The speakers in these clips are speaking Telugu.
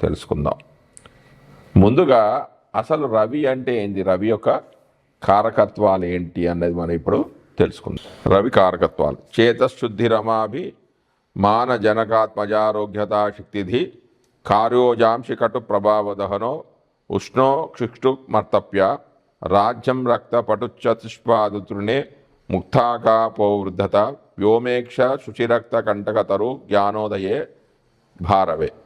తెలుసుకుందాం. ముందుగా అసలు రవి అంటే ఏంది? రవి యొక్క కారకత్వాలు ఏంటి అన్నది మనం ఇప్పుడు తెలుసుకుందాం. రవి కారకత్వాలు. చేతశుద్ధి రమాభి మాన జనకాత్మజారోగ్యతా శక్తిధి కార్యోజాంశి కటు ప్రభావదహనో ఉష్ణో క్షిక్షు మర్తప్య రాజ్యం రక్త పటుచతుష్పాదుతృణే ముక్తాకాపోవృద్ధత వ్యోమేక్ష శుచిరక్త కంటకతరు జ్ఞానోదయే భారవే.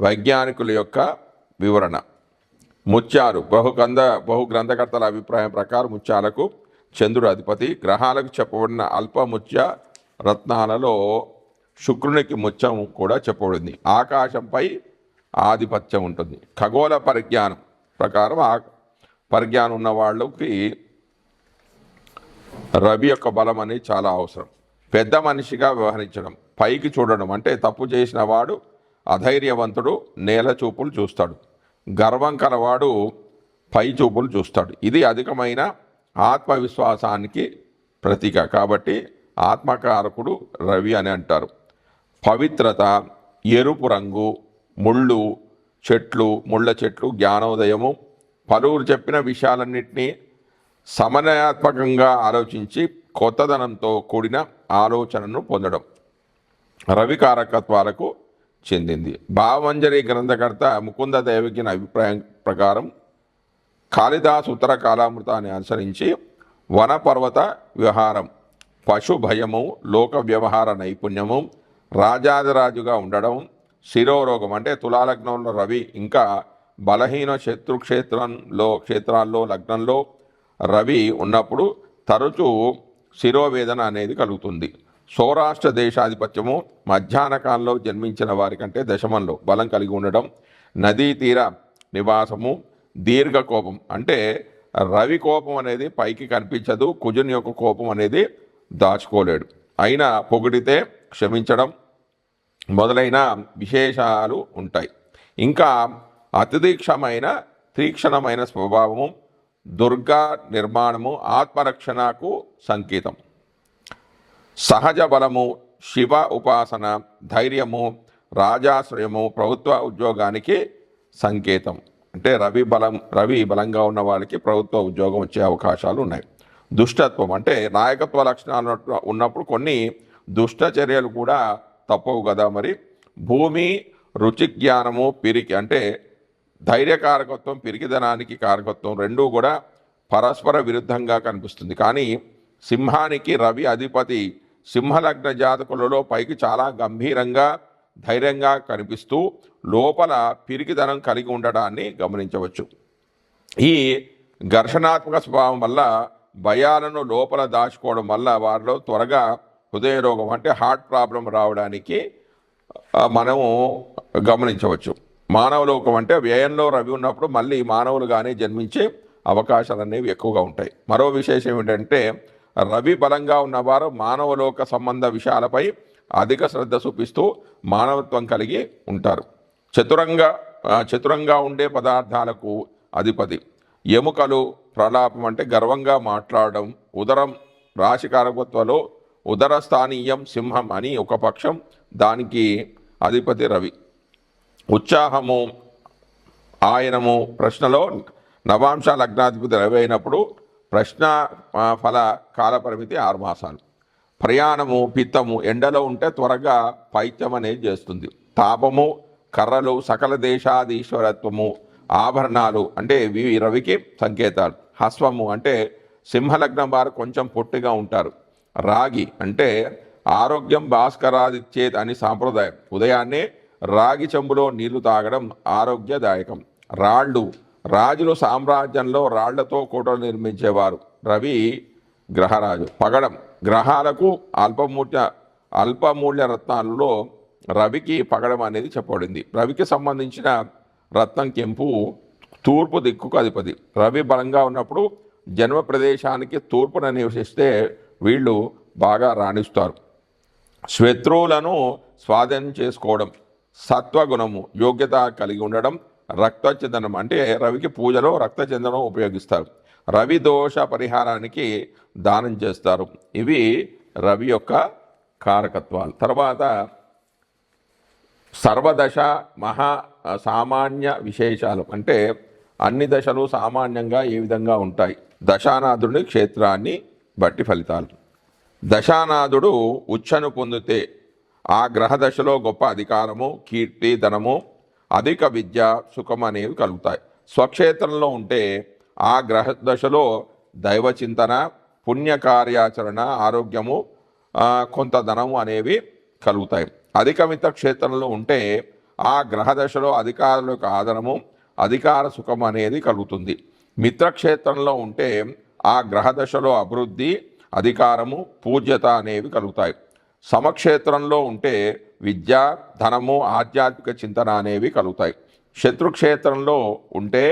వైజ్ఞానికుల యొక్క వివరణ. ముత్యాలు బహు గ్రంథ బహు గ్రంథకర్తల అభిప్రాయం ప్రకారం ముత్యాలకు చంద్రుడు అధిపతి. గ్రహాలకు చెప్పబడిన అల్పముత్య రత్నాలలో శుక్రునికి ముత్యం కూడా చెప్పబడింది. ఆకాశంపై ఆధిపత్యం ఉంటుంది. ఖగోళ పరిజ్ఞానం ప్రకారం ఆ పరిజ్ఞానం ఉన్న వాళ్ళకి రవి యొక్క బలం అనేది చాలా అవసరం. పెద్ద మనిషిగా వ్యవహరించడం పైకి చూడడం అంటే తప్పు చేసిన వాడు అధైర్యవంతుడు నేల చూపులు చూస్తాడు. గర్వం కలవాడు పై చూపులు చూస్తాడు. ఇది అధికమైన ఆత్మవిశ్వాసానికి ప్రతీక. కాబట్టి ఆత్మకారకుడు రవి అని అంటారు. పవిత్రత ఎరుపు రంగు ముళ్ళు చెట్లు ముళ్ళ చెట్లు జ్ఞానోదయము పలువురు చెప్పిన విషయాలన్నింటినీ సమన్వయాత్మకంగా ఆలోచించి కొత్తదనంతో కూడిన ఆలోచనను పొందడం. రవి కారకత్వాలకు చెందింది. భావమంజరి గ్రంథకర్త ముకుంద దేవకిన అభిప్రాయం ప్రకారం కాళిదాస్ ఉత్తర కాలామృతాన్ని అనుసరించి వనపర్వత వ్యవహారం పశు భయము లోక వ్యవహార నైపుణ్యము రాజాదిరాజుగా ఉండడం శిరోరోగం అంటే తులాలగ్నంలో రవి ఇంకా బలహీన శత్రుక్షేత్రంలో క్షేత్రాల్లో లగ్నంలో రవి ఉన్నప్పుడు తరచూ శిరోవేదన అనేది కలుగుతుంది. సౌరాష్ట్ర దేశాధిపత్యము మధ్యాహ్న కాలంలో జన్మించిన వారికంటే దశమంలో బలం కలిగి ఉండడం నదీ తీర నివాసము దీర్ఘ కోపం అంటే రవి కోపం అనేది పైకి కనిపించదు కుజుని యొక్క కోపం అనేది దాచుకోలేడు. అయినా పొగిడితే క్షమించడం మొదలైన విశేషాలు ఉంటాయి. ఇంకా అతిదీక్షమైన తీక్షణమైన స్వభావము దుర్గా నిర్మాణము ఆత్మరక్షణకు సంకేతం. సహజ బలము శివ ఉపాసన ధైర్యము రాజాశ్రయము ప్రభుత్వ ఉద్యోగానికి సంకేతం. అంటే రవి బలం రవి బలంగా ఉన్న వాళ్ళకి ప్రభుత్వ ఉద్యోగం వచ్చే అవకాశాలు ఉన్నాయి. దుష్టత్వం అంటే నాయకత్వ లక్షణాలు ఉన్నప్పుడు కొన్ని దుష్ట చర్యలు కూడా తప్పవు కదా మరి. భూమి రుచి జ్ఞానము పిరికి అంటే ధైర్యకారకత్వం పిరికిదనానికి కారకత్వం రెండూ కూడా పరస్పర విరుద్ధంగా కనిపిస్తుంది. కానీ సింహానికి రవి అధిపతి సింహలగ్న జాతకులలో పైకి చాలా గంభీరంగా ధైర్యంగా కనిపిస్తూ లోపల పిరికిదనం కలిగి ఉండడాన్ని గమనించవచ్చు. ఈ ఘర్షణాత్మక స్వభావం వల్ల భయాలను లోపల దాచుకోవడం వల్ల వారిలో త్వరగా హృదయ రోగం అంటే హార్ట్ ప్రాబ్లం రావడానికి మనము గమనించవచ్చు. మానవ లోకం అంటే వ్యయంలో రవి ఉన్నప్పుడు మళ్ళీ మానవులుగానే జన్మించే అవకాశాలు అనేవి ఎక్కువగా ఉంటాయి. మరో విశేషం ఏంటంటే రవి బలంగా ఉన్నవారు మానవలోక సంబంధ విషయాలపై అధిక శ్రద్ధ చూపిస్తూ మానవత్వం కలిగి ఉంటారు. చతురంగా చతురంగా ఉండే పదార్థాలకు అధిపతి. ఎముకలు ప్రలాపం అంటే గర్వంగా మాట్లాడడం ఉదరం రాశికారకత్వలో ఉదర స్థానీయం సింహం అని ఒక పక్షం దానికి అధిపతి రవి. ఉత్సాహము ఆయనము ప్రశ్నలో నవాంశ లగ్నాధిపతి రవి అయినప్పుడు ప్రశ్న ఫల కాల పరిమితి ఆరు మాసాలు. ప్రయాణము పిత్తము ఎండలో ఉంటే త్వరగా పైత్యం అనేది చేస్తుంది. తాపము కర్రలు సకల దేశాధీశ్వరత్వము ఆభరణాలు అంటే ఇవి రవికి సంకేతాలు. హస్వము అంటే సింహలగ్నం వారు కొంచెం పొట్టిగా ఉంటారు. రాగి అంటే ఆరోగ్యం భాస్కరాదిచ్చేది అని సాంప్రదాయం. ఉదయాన్నే రాగి చెంబులో నీళ్ళు తాగడం ఆరోగ్యదాయకం. రాళ్ళు రాజులు సామ్రాజ్యంలో రాళ్ళతో కోటలు నిర్మించేవారు. రవి గ్రహరాజు. పగడం. గ్రహాలకు అల్పమూల్య అల్పమూల్య రత్నాలలో రవికి పగడం అనేది చెప్పబడింది. రవికి సంబంధించిన రత్నం కెంపు తూర్పు దిక్కుకు అధిపతి. రవి బలంగా ఉన్నప్పుడు జన్మ ప్రదేశానికి తూర్పున నివసిస్తే వీళ్ళు బాగా రాణిస్తారు. శత్రువులను స్వాధీనం చేసుకోవడం సత్వగుణము యోగ్యత కలిగి ఉండడం రక్తచందనం అంటే రవికి పూజలో రక్తచందనం ఉపయోగిస్తారు. రవి దోష పరిహారానికి దానం చేస్తారు. ఇవి రవి యొక్క కారకత్వాలు. తర్వాత సర్వదశ మహా సామాన్య విశేషాలు. అంటే అన్ని దశలు సామాన్యంగా ఏ విధంగా ఉంటాయి? దశానాథుడి క్షేత్రాన్ని బట్టి ఫలితాలు. దశానాథుడు ఉచ్చను పొందితే ఆ గ్రహ దశలో గొప్ప అధికారము కీర్తి ధనము అధిక విద్య సుఖం అనేవి కలుగుతాయి. స్వక్షేత్రంలో ఉంటే ఆ గ్రహ దశలో దైవ చింతన పుణ్య కార్యాచరణ ఆరోగ్యము కొంత ధనము అనేవి కలుగుతాయి. అధిక మిత్ర క్షేత్రంలో ఉంటే ఆ గ్రహ దశలో అధికారుల యొక్క ఆదరము అధికార సుఖం అనేది కలుగుతుంది. మిత్రక్షేత్రంలో ఉంటే ఆ గ్రహ దశలో అభివృద్ధి అధికారము పూజ్యత అనేవి కలుగుతాయి. సమక్షేత్రంలో ఉంటే విద్య ధనము ఆధ్యాత్మిక చింతన అనేవి కలుగుతాయి. శత్రుక్షేత్రంలో ఉంటే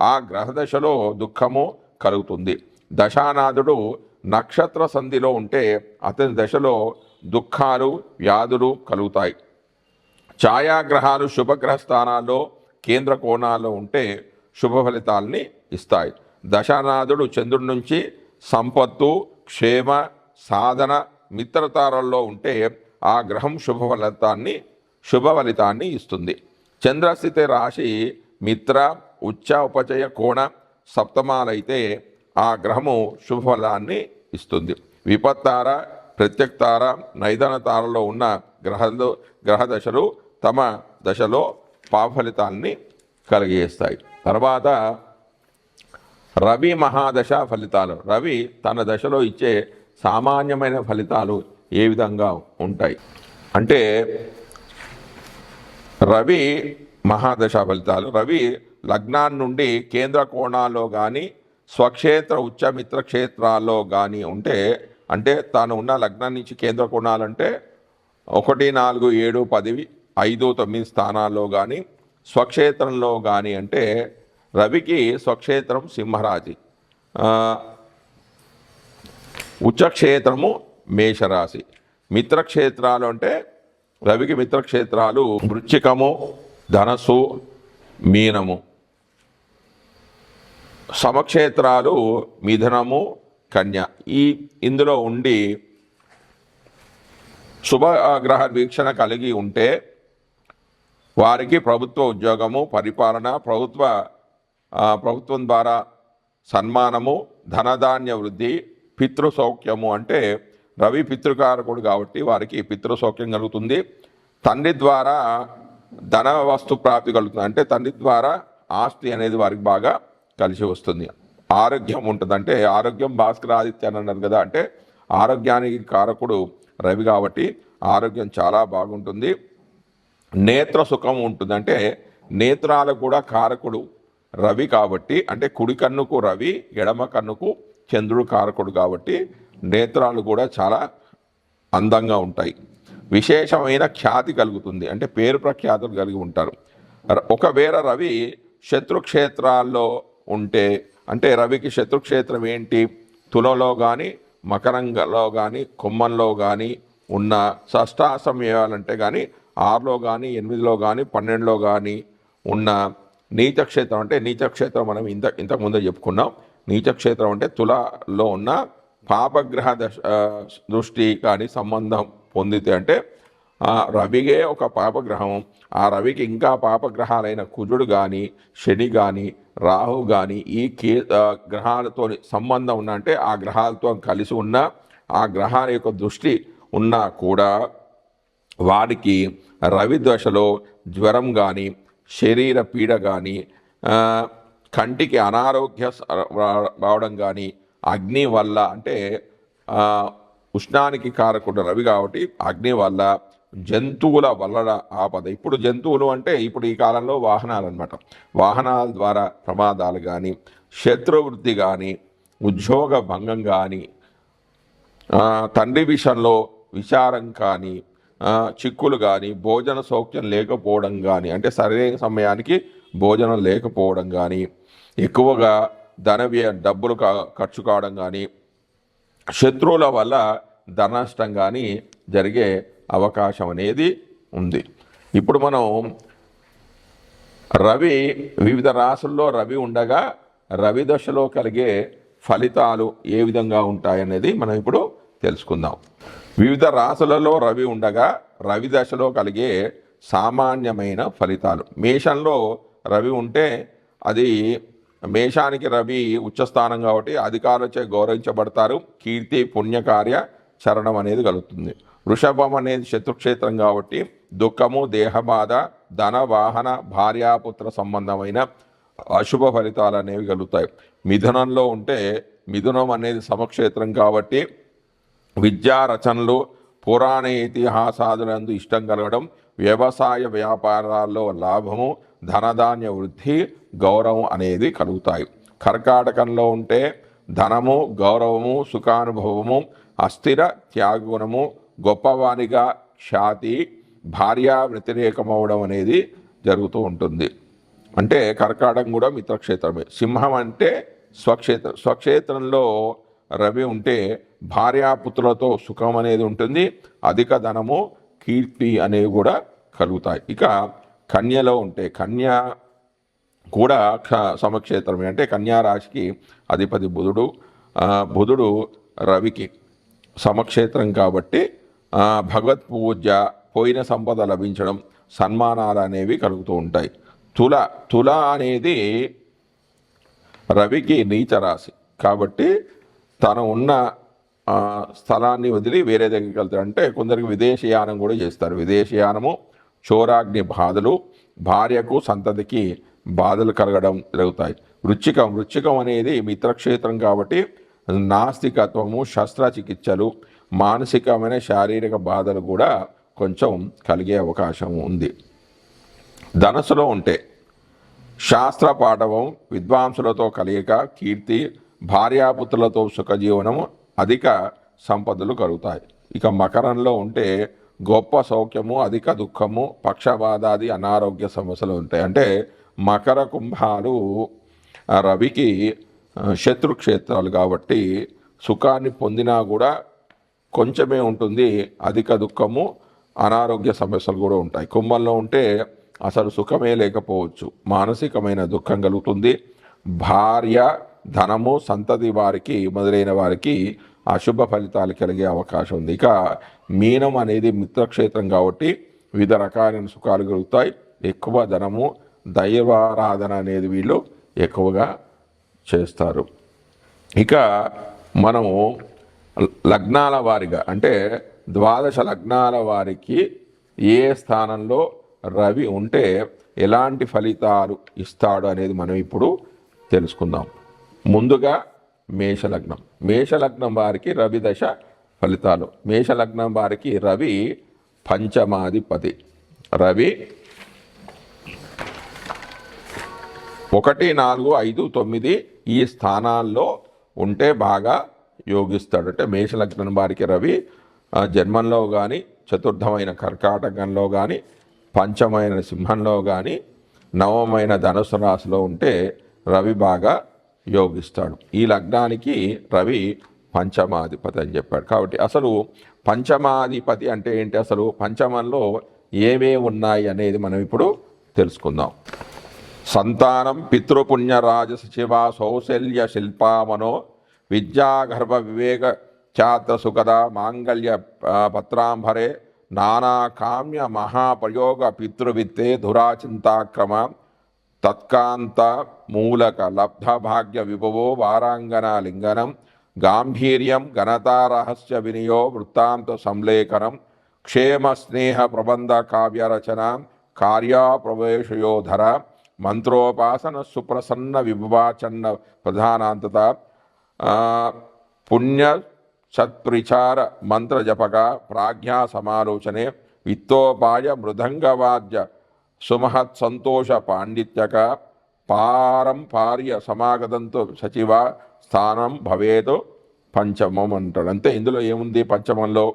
ఆ గ్రహ దశలో దుఃఖము కలుగుతుంది. దశానాథుడు నక్షత్ర సంధిలో ఉంటే అతని దశలో దుఃఖాలు వ్యాధులు కలుగుతాయి. ఛాయాగ్రహాలు శుభగ్రహ స్థానాల్లో కేంద్ర కోణాల్లో ఉంటే శుభ ఫలితాల్ని ఇస్తాయి. దశానాథుడు చంద్రుడి నుంచి సంపత్తు క్షేమ సాధన మిత్రతారల్లో ఉంటే ఆ గ్రహం శుభ ఫలితాన్ని శుభ ఫలితాన్ని ఇస్తుంది. చంద్రస్థితి రాశి మిత్ర ఉచ్చ ఉపచయ కోణ సప్తమాలైతే ఆ గ్రహము శుభ ఫలాన్ని ఇస్తుంది. విపత్తార ప్రత్యక్తార నైదన తారలో ఉన్న గ్రహాలు గ్రహ దశలు తమ దశలో పాఫలితాన్ని కలిగేస్తాయి తర్వాత రవి మహాదశ ఫలితాలు. రవి తన దశలో ఇచ్చే సామాన్యమైన ఫలితాలు ఏ విధంగా ఉంటాయి? అంటే రవి మహాదశ ఫలితాలు. రవి లగ్నాన్ని నుండి కేంద్ర కోణాల్లో కానీ స్వక్షేత్ర ఉచ్చమిత్ర క్షేత్రాల్లో కానీ ఉంటే అంటే తాను ఉన్న లగ్నం నుంచి కేంద్ర కోణాలంటే ఒకటి నాలుగు ఏడు పది ఐదు తొమ్మిది స్థానాల్లో కానీ స్వక్షేత్రంలో కానీ అంటే రవికి స్వక్షేత్రం సింహరాజి ఉచ్చక్షేత్రము మేషరాశి. మిత్రక్షేత్రాలు అంటే రవికి మిత్రక్షేత్రాలు వృచ్చికము ధనస్సు మీనము. సమక్షేత్రాలు మిథునము కన్య. ఈ ఇందులో ఉండి శుభగ్రహ వీక్షణ కలిగి ఉంటే వారికి ప్రభుత్వ ఉద్యోగము పరిపాలన ప్రభుత్వ ప్రభుత్వం ద్వారా సన్మానము ధనధాన్య వృద్ధి పితృసౌఖ్యము అంటే రవి పితృకారకుడు కాబట్టి వారికి పితృసౌఖ్యం కలుగుతుంది. తండ్రి ద్వారా ధన వస్తు ప్రాప్తి కలుగుతుంది. అంటే తండ్రి ద్వారా ఆస్తి అనేది వారికి బాగా కలిసి వస్తుంది. ఆరోగ్యం ఉంటుంది. అంటే ఆరోగ్యం భాస్కర్ ఆదిత్య అని అన్నారు కదా. అంటే ఆరోగ్యానికి కారకుడు రవి కాబట్టి ఆరోగ్యం చాలా బాగుంటుంది. నేత్ర సుఖం ఉంటుంది. అంటే నేత్రాలకు కూడా కారకుడు రవి కాబట్టి అంటే కుడి కన్నుకు రవి ఎడమ కన్నుకు చంద్రుడు కారకుడు కాబట్టి నేత్రాలు కూడా చాలా అందంగా ఉంటాయి. విశేషమైన ఖ్యాతి కలుగుతుంది. అంటే పేరు ప్రఖ్యాతులు కలిగి ఉంటారు. ఒకవేళ రవి శత్రుక్షేత్రాల్లో ఉంటే అంటే రవికి శత్రుక్షేత్రం ఏంటి? తులలో కానీ మకరంగలో కానీ కొమ్మంలో కానీ ఉన్న షష్టాసమయాలంటే కానీ ఆరులో కానీ ఎనిమిదిలో కానీ పన్నెండులో కానీ ఉన్న నీచక్షేత్రం అంటే నీచక్షేత్రం మనం ఇంత ఇంతకుముందే చెప్పుకున్నాం. నీచక్షేత్రం అంటే తులలో ఉన్న పాపగ్రహ దశ దృష్టి కానీ సంబంధం పొందితే అంటే రవిగే ఒక పాపగ్రహం. ఆ రవికి ఇంకా పాపగ్రహాలైన కుజుడు కానీ శని కానీ రాహు కానీ ఈ కే గ్రహాలతో సంబంధం ఉన్న అంటే ఆ గ్రహాలతో కలిసి ఉన్న ఆ గ్రహాల యొక్క దృష్టి ఉన్నా కూడా వారికి రవి దశలో జ్వరం కానీ శరీర పీడ కానీ కంటికి అనారోగ్య రావడం కానీ అగ్ని వల్ల అంటే ఉష్ణానికి కారకుడు రవి కాబట్టి అగ్ని వల్ల జంతువుల వల్ల ఆపద. ఇప్పుడు జంతువులు అంటే ఇప్పుడు ఈ కాలంలో వాహనాలు అనమాట వాహనాల ద్వారా ప్రమాదాలు కానీ శత్రువృద్ధి కానీ ఉద్యోగ భంగం కానీ తండ్రి విషయంలో విచారం కానీ చిక్కులు కానీ భోజన సౌఖ్యం లేకపోవడం కానీ అంటే సరైన సమయానికి భోజనం లేకపోవడం కానీ ఎక్కువగా ధన వ్యయ డబ్బులు కా- ఖర్చు కావడం కానీ శత్రువుల వల్ల ధన నష్టం కానీ జరిగే అవకాశం అనేది ఉంది. ఇప్పుడు మనం రవి వివిధ రాసుల్లో రవి ఉండగా రవి దశలో కలిగే ఫలితాలు ఏ విధంగా ఉంటాయనేది మనం ఇప్పుడు తెలుసుకుందాం. వివిధ రాసులలో రవి ఉండగా రవి దశలో కలిగే సామాన్యమైన ఫలితాలు. మేషంలో రవి ఉంటే అది మేషానికి రవి ఉచ్చస్థానం కాబట్టి అధికారులచే గౌరవించబడతారు. కీర్తి పుణ్యకార్య చరణం అనేది కలుగుతుంది. వృషభం అనేది శత్రుక్షేత్రం కాబట్టి దుఃఖము దేహబాధ ధన వాహన భార్యాపుత్ర సంబంధమైన అశుభ ఫలితాలు అనేవి కలుగుతాయి. మిథునంలో ఉంటే మిథునం అనేది సమక్షేత్రం కాబట్టి విద్యా రచనలు పురాణ ఇతిహాసాదులందు ఇష్టం కలగడం వ్యవసాయ వ్యాపారాల్లో లాభము ధనధాన్య వృద్ధి గౌరవం అనేది కలుగుతాయి. కర్కాటకంలో ఉంటే ధనము గౌరవము సుఖానుభవము అస్థిర త్యాగుణము గొప్పవానిగా ఖ్యాతి భార్యా వ్యతిరేకమవడం అనేది జరుగుతూ ఉంటుంది. అంటే కర్కాటకం కూడా మిత్రక్షేత్రమే. సింహం అంటే స్వక్షేత్రం స్వక్షేత్రంలో రవి ఉంటే భార్యాపుత్రులతో సుఖం అనేది ఉంటుంది. అధిక ధనము కీర్తి అనేవి కూడా కలుగుతాయి. ఇక కన్యలో ఉంటే కన్య కూడా సమక్షేత్రమే. అంటే కన్యా రాశికి అధిపతి బుధుడు బుధుడు రవికి సమక్షేత్రం కాబట్టి భగవత్ పూజ పోయిన సంపద లభించడం సన్మానాలు అనేవి కలుగుతూ ఉంటాయి. తుల తుల అనేది రవికి నీచ రాశి కాబట్టి తను ఉన్న స్థలాన్ని వదిలి వేరే దగ్గరికి వెళ్తాడు. అంటే కొందరికి విదేశీయానం కూడా చేస్తారు. విదేశీయానము చోరాగ్ని బాధలు భార్యకు సంతతికి బాధలు కలగడం జరుగుతాయి. వృచ్చికం వృచ్చికం అనేది మిత్రక్షేత్రం కాబట్టి నాస్తికత్వము శస్త్రచికిత్సలు మానసికమైన శారీరక బాధలు కూడా కొంచెం కలిగే అవకాశం ఉంది. ధనస్సులో ఉంటే శాస్త్ర పాఠవం విద్వాంసులతో కలియక కీర్తి భార్యాపుత్రులతో సుఖజీవనము అధిక సంపదలు కలుగుతాయి. ఇక మకరంలో ఉంటే గొప్ప సౌఖ్యము అధిక దుఃఖము పక్షవాదాది అనారోగ్య సమస్యలు ఉంటాయి. అంటే మకర కుంభాలు రవికి శత్రుక్షేత్రాలు కాబట్టి సుఖాన్ని పొందినా కూడా కొంచెమే ఉంటుంది. అధిక దుఃఖము అనారోగ్య సమస్యలు కూడా ఉంటాయి. కుంభంలో ఉంటే అసలు సుఖమే లేకపోవచ్చు. మానసికమైన దుఃఖం కలుగుతుంది. భార్య ధనము సంతతి వారికి మొదలైన వారికి అశుభ ఫలితాలు కలిగే అవకాశం ఉంది. ఇక మీనం అనేది మిత్రక్షేత్రం కాబట్టి వివిధ రకాలైన సుఖాలు కలుగుతాయి. ఎక్కువ ధనము దైవారాధన అనేది వీళ్ళు ఎక్కువగా చేస్తారు. ఇక మనము లగ్నాల వారిగా అంటే ద్వాదశ లగ్నాల వారికి ఏ స్థానంలో రవి ఉంటే ఎలాంటి ఫలితాలు ఇస్తాడు అనేది మనం ఇప్పుడు తెలుసుకుందాం. ముందుగా మేషలగ్నం. మేషలగ్నం వారికి రవి దశ ఫలితాలు. మేషలగ్నం వారికి రవి పంచమాధిపతి. రవి ఒకటి నాలుగు ఐదు తొమ్మిది ఈ స్థానాల్లో ఉంటే బాగా యోగిస్తాడు. అంటే మేషలగ్నం వారికి రవి జన్మంలో కానీ చతుర్థమైన కర్కాటకంలో కానీ పంచమైన సింహంలో కానీ నవమైన ధనుసు రాశిలో ఉంటే రవి బాగా యోగిస్తాడు. ఈ లగ్నానికి రవి పంచమాధిపతి అని చెప్పాడు. కాబట్టి అసలు పంచమాధిపతి అంటే ఏంటి? అసలు పంచమంలో ఏమేమి ఉన్నాయి అనేది మనం ఇప్పుడు తెలుసుకుందాం. సంతానం పితృపుణ్యరాజ శివ సౌశల్య శిల్పామనో విద్యాగర్భ వివేక ఛాత్ర సుఖద మాంగళ్య పత్రాంభరే నానా కామ్య మహాప్రయోగ పితృవిత్తే ధురాచింతాక్రమ తత్కాంత మూలక లబ్ధభాగ్య విభవో వారాంగన లింగనం గాంభీర్యం ఘనతారహస్య వినియో వృత్తాంత సంలేఖనం క్షేమ స్నేహ ప్రబంధ కావ్యరచన కార్యాప్రవేశయోధర మంత్రోపాసన సుప్రసన్న విభవాచన్న ప్రధానాంతత పుణ్య సత్ప్రిచార మంత్రజపక ప్రాజ్ఞా సమాలోచనే విత్తోపాయ మృదంగవాద్య సుమహత్ సంతోష పాండిత్యక పారంపార్య సమాగతంతో సచివ స్థానం భవేదు పంచమం అంటాడు. అంతే ఇందులో ఏముంది పంచమంలో?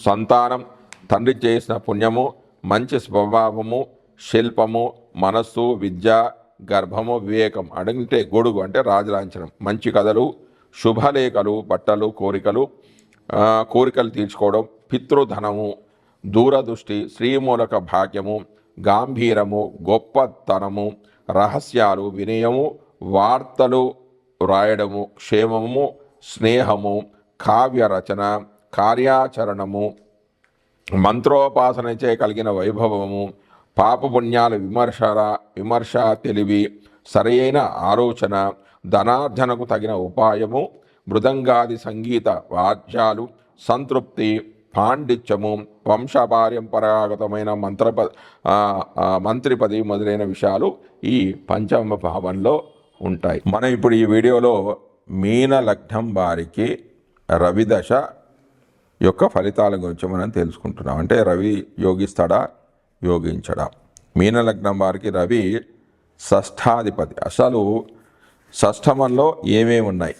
సంతానం తండ్రి చేసిన పుణ్యము మంచి స్వభావము శిల్పము మనస్సు విద్య గర్భము వివేకం అడిగితే గొడుగు అంటే రాజలాంఛనం. మంచి కథలు శుభలేఖలు బట్టలు కోరికలు కోరికలు తీర్చుకోవడం పితృధనము దూరదృష్టి శ్రీమూలక భాగ్యము గాంభీరము గొప్పతనము రహస్యాలు వినయము వార్తలు వ్రాయడము క్షేమము స్నేహము కావ్యరచన కార్యాచరణము మంత్రోపాసనచే కలిగిన వైభవము పాపపుణ్యాల విమర్శర విమర్శ తెలివి సరైన ఆలోచన ధనార్జనకు తగిన ఉపాయము మృదంగాది సంగీత వాద్యాలు సంతృప్తి పాండిత్యము వంశపారంపరాగతమైన మంత్రప ఆ, మంత్రి మంత్రిపది మొదలైన విషయాలు ఈ పంచమ భావంలో ఉంటాయి. మనం ఇప్పుడు ఈ వీడియోలో మీన లగ్నం వారికి రవిదశ యొక్క ఫలితాల గురించి మనం తెలుసుకుంటున్నాం. అంటే రవి యోగిస్తాడా? యోగించడా. మీన లగ్నం వారికి రవి షష్ఠాధిపతి. అసలు షష్ఠమంలో ఏమేమి ఉన్నాయి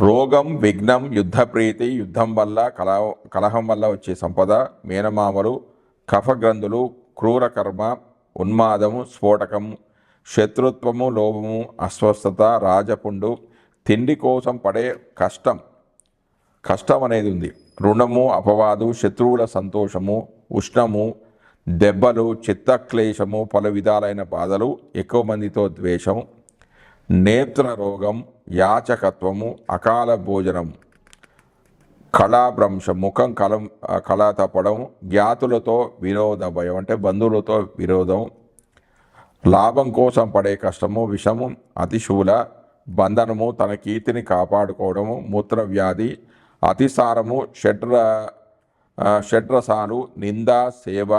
రోగం విఘ్నం యుద్ధ ప్రీతి యుద్ధం వల్ల కల కలహం వల్ల వచ్చే సంపద మేనమామలు కఫగ్రంథులు క్రూర కర్మ ఉన్మాదము స్ఫోటకము శత్రుత్వము లోభము అస్వస్థత రాజపుండు తిండి కోసం పడే కష్టం. కష్టం అనేది ఉంది. రుణము అపవాదు శత్రువుల సంతోషము ఉష్ణము దెబ్బలు చిత్తక్లేశము పలు విధాలైన బాధలు ఎక్కువ మందితో ద్వేషం నేత్ర రోగం యాచకత్వము అకాల భోజనం కళాభ్రంశం ముఖం కలం కళ తప్పడం జ్ఞాతులతో విరోధ భయం అంటే బంధువులతో విరోధం లాభం కోసం పడే కష్టము విషము అతిశూల బంధనము తన కీర్తిని కాపాడుకోవడము మూత్రవ్యాధి అతిసారము షడ్ర షడ్రసాలు నింద సేవ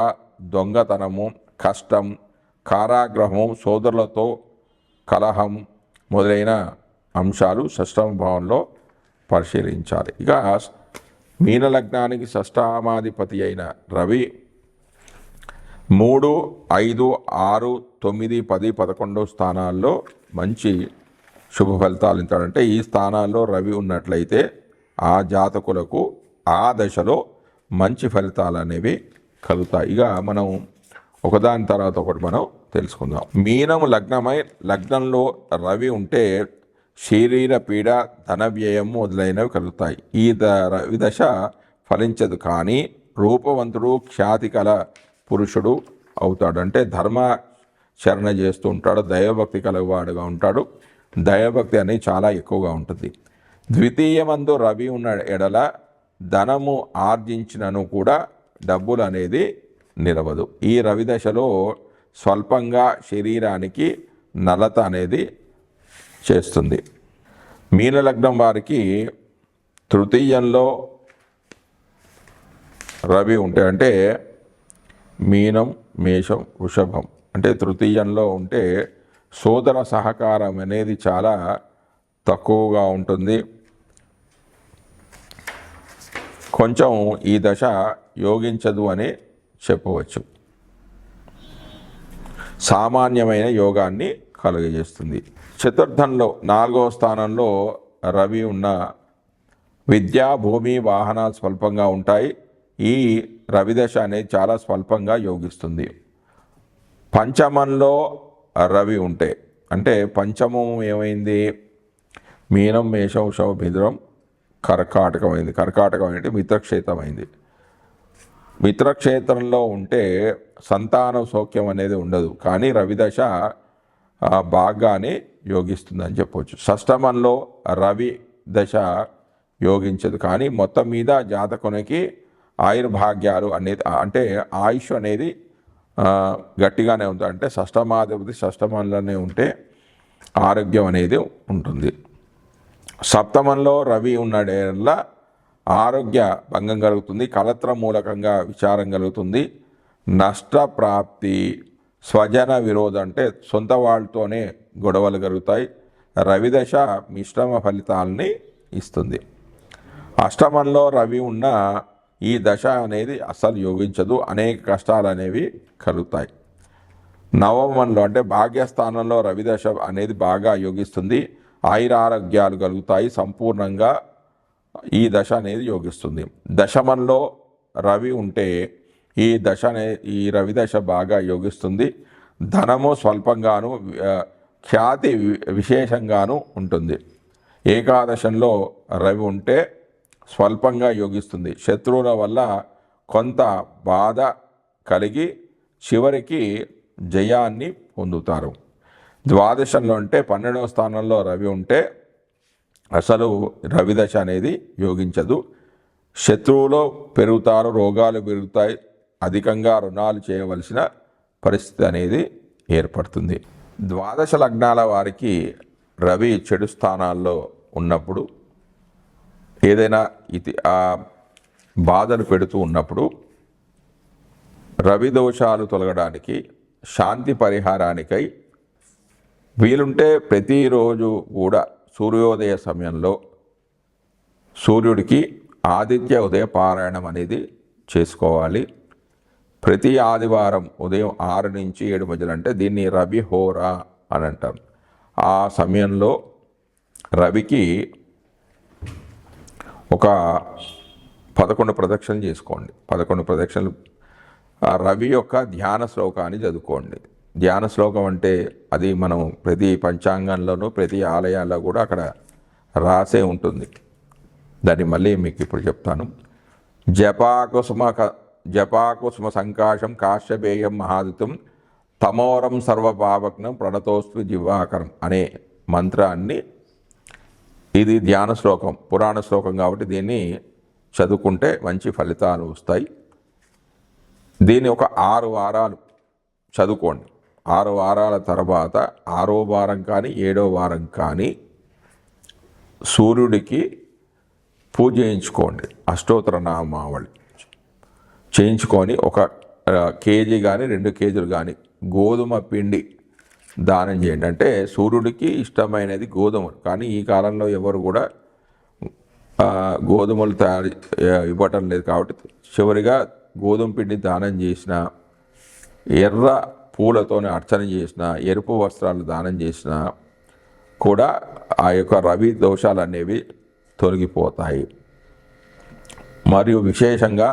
దొంగతనము కష్టం కారాగ్రహము సోదరులతో కలహం మొదలైన అంశాలు షష్టమ భావంలో పరిశీలించాలి. ఇక మీన లగ్నానికి షష్టామాధిపతి అయిన రవి మూడు ఐదు ఆరు తొమ్మిది పది పదకొండు స్థానాల్లో మంచి శుభ ఫలితాలు ఇస్తాడంటే ఈ స్థానాల్లో రవి ఉన్నట్లయితే ఆ జాతకులకు ఆ దశలో మంచి ఫలితాలు అనేవి కలుగుతాయి. ఇక మనం ఒకదాని తర్వాత ఒకటి మనం తెలుసుకుందాం. మీనం లగ్నమై లగ్నంలో రవి ఉంటే శరీర పీడ ధన వ్యయం మొదలైనవి కలుగుతాయి. ఈ ద రవి దశ ఫలించదు కానీ రూపవంతుడు ఖ్యాతి కల పురుషుడు అవుతాడు. అంటే ధర్మ శరణ చేస్తూ ఉంటాడు దైవభక్తి కలవాడుగా ఉంటాడు. దైవభక్తి అనేది చాలా ఎక్కువగా ఉంటుంది. ద్వితీయమందు రవి ఉన్న ఎడల ధనము ఆర్జించినను కూడా డబ్బులు అనేది నిలవదు. ఈ రవి దశలో స్వల్పంగా శరీరానికి నలత అనేది చేస్తుంది. మీనలగ్నం వారికి తృతీయంలో రవి ఉంటే అంటే మీనం మేషం వృషభం అంటే తృతీయంలో ఉంటే సోదర సహకారం అనేది చాలా తక్కువగా ఉంటుంది. కొంచెం ఈ దశ యోగించదు అని చెప్పవచ్చు. సామాన్యమైన యోగాన్ని కలుగజేస్తుంది. చతుర్థంలో నాలుగవ స్థానంలో రవి ఉన్న విద్యా భూమి వాహనాలు స్వల్పంగా ఉంటాయి. ఈ రవిదశ అనేది చాలా స్వల్పంగా యోగిస్తుంది. పంచమంలో రవి ఉంటే అంటే పంచమం ఏమైంది? మీనం మేషం శవ మిథునం కర్కాటకమైంది. కర్కాటకం అంటే మిత్రక్షేత్రమైంది. మిత్రక్షేత్రంలో ఉంటే సంతాన సౌఖ్యం అనేది ఉండదు. కానీ రవిదశ ఆ, బాగానే యోగిస్తుందని చెప్పవచ్చు షష్టమంలో రవి దశ యోగించదు. కానీ మొత్తం మీద జాతకునికి ఆయుర్భాగ్యాలు అనేది అంటే ఆయుష్ అనేది గట్టిగానే ఉంది. అంటే షష్టమాధిపతి షష్టమంలోనే ఉంటే ఆరోగ్యం అనేది ఉంటుంది. సప్తమంలో రవి ఉన్నడేలా ఆరోగ్య భంగం కలుగుతుంది కలత్ర మూలకంగా విచారం కలుగుతుంది. నష్ట ప్రాప్తి స్వజన విరోధం అంటే సొంత వాళ్ళతోనే గొడవలు కలుగుతాయి రవిదశ మిశ్రమ ఫలితాలని ఇస్తుంది. అష్టమంలో రవి ఉన్న ఈ దశ అనేది అస్సలు యోగించదు అనేక కష్టాలు అనేవి కలుగుతాయి. నవమంలో అంటే భాగ్యస్థానంలో రవిదశ అనేది బాగా యోగిస్తుంది. ఆయురారోగ్యాలు కలుగుతాయి సంపూర్ణంగా ఈ దశ అనేది యోగిస్తుంది. దశమంలో రవి ఉంటే ఈ దశ అనే ఈ రవి దశ బాగా యోగిస్తుంది. ధనము స్వల్పంగాను ఖ్యాతి విశేషంగాను ఉంటుంది. ఏకాదశంలో రవి ఉంటే స్వల్పంగా యోగిస్తుంది. శత్రువుల వల్ల కొంత బాధ కలిగి చివరికి జయాన్ని పొందుతారు. ద్వాదశంలో అంటే పన్నెండవ స్థానంలో రవి ఉంటే అసలు రవిదశ అనేది యోగించదు. శత్రువులో పెరుగుతారు రోగాలు పెరుగుతాయి అధికంగా రుణాలు చేయవలసిన పరిస్థితి అనేది ఏర్పడుతుంది. ద్వాదశ లగ్నాల వారికి రవి చెడు స్థానాల్లో ఉన్నప్పుడు ఏదైనా ఇది ఆ బాధలు పెడుతూ ఉన్నప్పుడు రవి దోషాలు తొలగడానికి శాంతి పరిహారానికై వీలుంటే ప్రతిరోజు కూడా సూర్యోదయ సమయంలో సూర్యుడికి ఆదిత్య ఉదయ పారాయణం అనేది చేసుకోవాలి. ప్రతి ఆదివారం ఉదయం ఆరు నుంచి ఏడు మధ్యలో అంటే దీన్ని రవి హోరా అని అంటారు ఆ సమయంలో రవికి ఒక పదకొండు ప్రదక్షిణలు చేసుకోండి. పదకొండు ప్రదక్షిణలు. రవి యొక్క ధ్యాన శ్లోకాన్ని చదువుకోండి. ధ్యాన శ్లోకం అంటే అది మనం ప్రతి పంచాంగంలోనూ ప్రతి ఆలయాల్లో కూడా అక్కడ రాసే ఉంటుంది. దాన్ని మళ్ళీ మీకు ఇప్పుడు చెప్తాను. జపాకుసుమ క- జపాకుసుమ సంకాశం కాశ్యపేయం మహాదితం తమోరం సర్వపావగ్నం ప్రణతోస్తు జివాకరం అనే మంత్రాన్ని ఇది ధ్యాన శ్లోకం పురాణ శ్లోకం కాబట్టి దీన్ని చదువుకుంటే మంచి ఫలితాలు వస్తాయి. దీన్ని ఒక ఆరు వారాలు చదువుకోండి. ఆరు వారాల తర్వాత ఆరో వారం కానీ ఏడో వారం కానీ సూర్యుడికి పూజ చేయించుకోండి. అష్టోత్తర నామావళి చేయించుకొని ఒక కేజీ కానీ రెండు కేజీలు కానీ గోధుమ పిండి దానం చేయండి. అంటే సూర్యుడికి ఇష్టమైనది గోధుమలు. కానీ ఈ కాలంలో ఎవరు కూడా గోధుమలు తయారు ఇవ్వటం లేదు కాబట్టి చివరిగా గోధుమ పిండి దానం చేసిన ఎర్ర పూలతోనే అర్చన చేసిన ఎరుపు వస్త్రాలు దానం చేసిన కూడా ఆ యొక్క రవి దోషాలు అనేవి తొలగిపోతాయి. మరియు విశేషంగా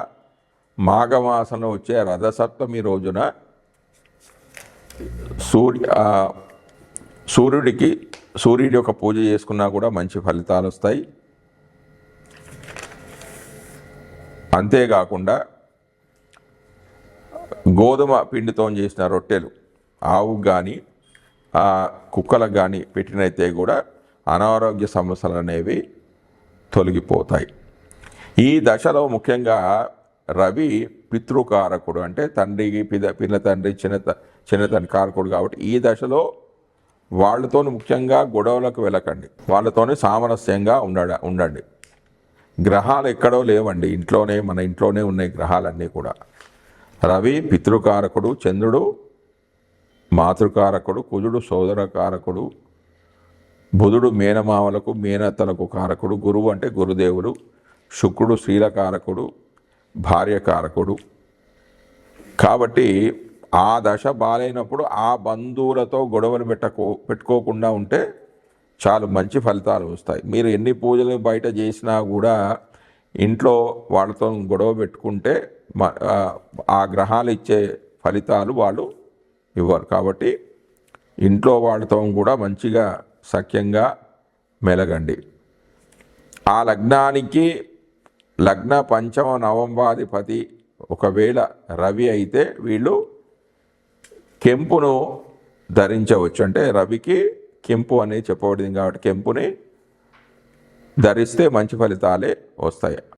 మాఘమాసంలో వచ్చే రథసప్తమి రోజున సూర్య సూర్యుడికి సూర్యుడి యొక్క పూజ చేసుకున్నా కూడా మంచి ఫలితాలు వస్తాయి. అంతేకాకుండా గోధుమ పిండితో చేసిన రొట్టెలు ఆవుకు కానీ కుక్కలకు కానీ పెట్టినైతే కూడా అనారోగ్య సమస్యలు అనేవి తొలగిపోతాయి. ఈ దశలో ముఖ్యంగా రవి పితృకారకుడు అంటే తండ్రికి పిద పిల్ల తండ్రి చిన్న చిన్నతండ్రి చిన్న తండ్రి కారకుడు కాబట్టి ఈ దశలో వాళ్ళతో ముఖ్యంగా గొడవలకు వెళ్ళకండి. వాళ్ళతోనే సామరస్యంగా ఉండడ ఉండండి. గ్రహాలు ఎక్కడో లేవండి. ఇంట్లోనే మన ఇంట్లోనే ఉన్నాయి గ్రహాలన్నీ కూడా. రవి పితృకారకుడు చంద్రుడు మాతృకారకుడు కుజుడు సోదరకారకుడు బుధుడు మేనమామలకు మేనత్తలకు కారకుడు గురువు అంటే గురుదేవుడు శుక్రుడు శ్రీలకారకుడు భార్యకారకుడు. కాబట్టి ఆ దశ బాలైనప్పుడు ఆ బంధువులతో గొడవలు పెట్టకో పెట్టుకోకుండా ఉంటే చాలు మంచి ఫలితాలు వస్తాయి. మీరు ఎన్ని పూజలు బయట చేసినా కూడా ఇంట్లో వాళ్ళతో గొడవ పెట్టుకుంటే ఆ గ్రహాలు ఇచ్చే ఫలితాలు వాళ్ళు ఇవ్వరు. కాబట్టి ఇంట్లో వాళ్ళతో కూడా మంచిగా సఖ్యంగా మెలగండి. ఆ లగ్నానికి లగ్న పంచమ నవంబాధిపతి ఒకవేళ రవి అయితే వీళ్ళు కెంపును ధరించవచ్చు. అంటే రవికి కెంపు అనేది చెప్పబడింది కాబట్టి కెంపుని ధరిస్తే మంచి ఫలితాలే వస్తాయి.